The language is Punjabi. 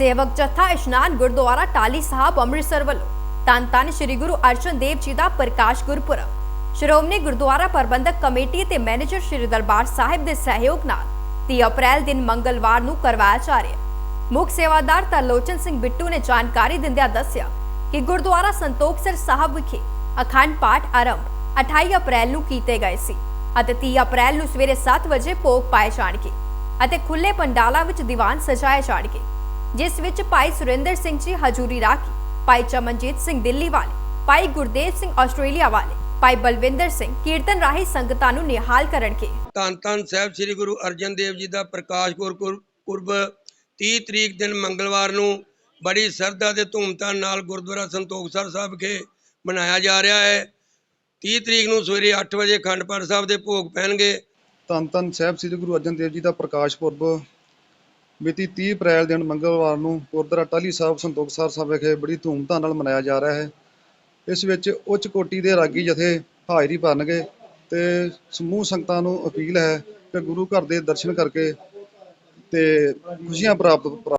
ਸੇਵਕ ਜੱਥਾ ਇਸ਼ਨਾਨ ਗੁਰਦੁਆਰਾ ਟਾਲੀ ਸਾਹਿਬ, ਅੰਮ੍ਰਿਤਸਰ ਵੱਲੋਂ ਧੰਨ ਧੰਨ ਸ੍ਰੀ ਗੁਰੂ ਅਰਜਨ ਦੇਵ ਜੀ ਦਾ ਪ੍ਰਕਾਸ਼ ਗੁਰਪੁਰਬ। ਸ਼੍ਰੋਮਣੀ ਗੁਰਦੁਆਰਾ ਪ੍ਰਬੰਧਕ ਕਮੇਟੀ ਤੇ ਮੈਨੇਜਰ ਸ੍ਰੀ ਦਰਬਾਰ ਸਾਹਿਬ ਦੇ ਸਹਿਯੋਗ ਨਾਲ 30 ਅਪ੍ਰੈਲ ਦਿਨ ਮੰਗਲਵਾਰ ਨੂੰ ਕਰਵਾਇਆ ਜਾ ਰਿਹਾ ਮੁੱਖ ਸੇਵਾਦਾਰ ਤਰਲੋਚਨ ਸਿੰਘ ਬਿੱਟੂ ਨੇ ਜਾਣਕਾਰੀ ਦਿੰਦਿਆਂ ਦੱਸਿਆ ਕਿ ਗੁਰਦੁਆਰਾ ਸੰਤੋਖਸਰ ਸਾਹਿਬ ਵਿਖੇ ਅਖੰਡ ਪਾਠ ਆਰੰਭ 28 ਅਪ੍ਰੈਲ ਨੂੰ ਕੀਤੇ ਗਏ ਸੀ ਅਤੇ 30 ਅਪ੍ਰੈਲ ਨੂੰ ਸਵੇਰੇ 7 ਵਜੇ ਭੋਗ ਪਾਏ ਜਾਣਗੇ ਅਤੇ ਖੁੱਲੇ ਪੰਡਾਲਾਂ ਵਿੱਚ ਦੀਵਾਨ ਸਜਾਏ ਜਾਣਗੇ। ਜਿਸ ਵਿੱਚ ਭਾਈ ਸੁਰਿੰਦਰ ਸਿੰਘ ਜੀ ਹਜੂਰੀ ਰਾਖੀ ਭਾਈ ਚਮਨਜੀਤ ਸਿੰਘ ਦਿੱਲੀ ਵਾਲੇ ਭਾਈ ਗੁਰਦੇਵ ਸਿੰਘ ਆਸਟ੍ਰੇਲੀਆ ਵਾਲੇ ਭਾਈ ਬਲਵਿੰਦਰ ਸਿੰਘ ਕੀਰਤਨ ਰਾਹੀਂ ਸੰਗਤਾਂ ਨੂੰ ਨਿਹਾਲ ਕਰਨਗੇ। ਧੰਨ ਧੰਨ ਸਾਹਿਬ ਸ੍ਰੀ ਗੁਰੂ ਅਰਜਨ ਦੇਵ ਜੀ ਦਾ ਪ੍ਰਕਾਸ਼ ਪੁਰਬ 30 ਤਰੀਕ ਦਿਨ ਮੰਗਲਵਾਰ ਨੂੰ ਬੜੀ ਸਰਦਾ ਤੇ ਧੂਮਧਾਮ ਨਾਲ ਗੁਰਦੁਆਰਾ ਸੰਤੋਖਸਰ ਸਾਹਿਬ ਵਿਖੇ ਮਨਾਇਆ ਜਾ ਰਿਹਾ ਹੈ। 30 ਤਰੀਕ ਨੂੰ ਸਵੇਰੇ 8 ਵਜੇ ਅਖੰਡ ਪਾਠ ਸਾਹਿਬ ਦੇ ਭੋਗ ਪੈਣਗੇ। ਧੰਨ ਧੰਨ ਸਾਹਿਬ ਸ੍ਰੀ ਗੁਰੂ ਅਰਜਨ ਦੇਵ ਜੀ ਦਾ ਪ੍ਰਕਾਸ਼ ਪੁਰਬ ਮਿਤੀ 30 ਅਪ੍ਰੈਲ ਦਿਨ ਮੰਗਲਵਾਰ ਨੂੰ ਗੁਰਦੁਆਰਾ ਟਾਹਲੀ ਸਾਹਿਬ ਸੰਤੋਖਸਰ ਸਾਹਿਬ ਵਿਖੇ ਬੜੀ ਧੂਮਧਾਮ ਨਾਲ ਮਨਾਇਆ ਜਾ ਰਿਹਾ ਹੈ। ਇਸ ਵਿੱਚ ਉੱਚ ਕੋਟੀ ਦੇ ਰਾਗੀ ਜਥੇ ਹਾਜ਼ਰੀ ਭਰਨਗੇ ਤੇ ਸਮੂਹ ਸੰਗਤਾਂ ਨੂੰ ਅਪੀਲ ਹੈ ਕਿ ਗੁਰੂ ਘਰ ਦੇ ਦਰਸ਼ਨ ਕਰਕੇ ਤੇ ਖੁਸ਼ੀਆਂ ਪ੍ਰਾਪਤ ਪ੍ਰਾਪਤ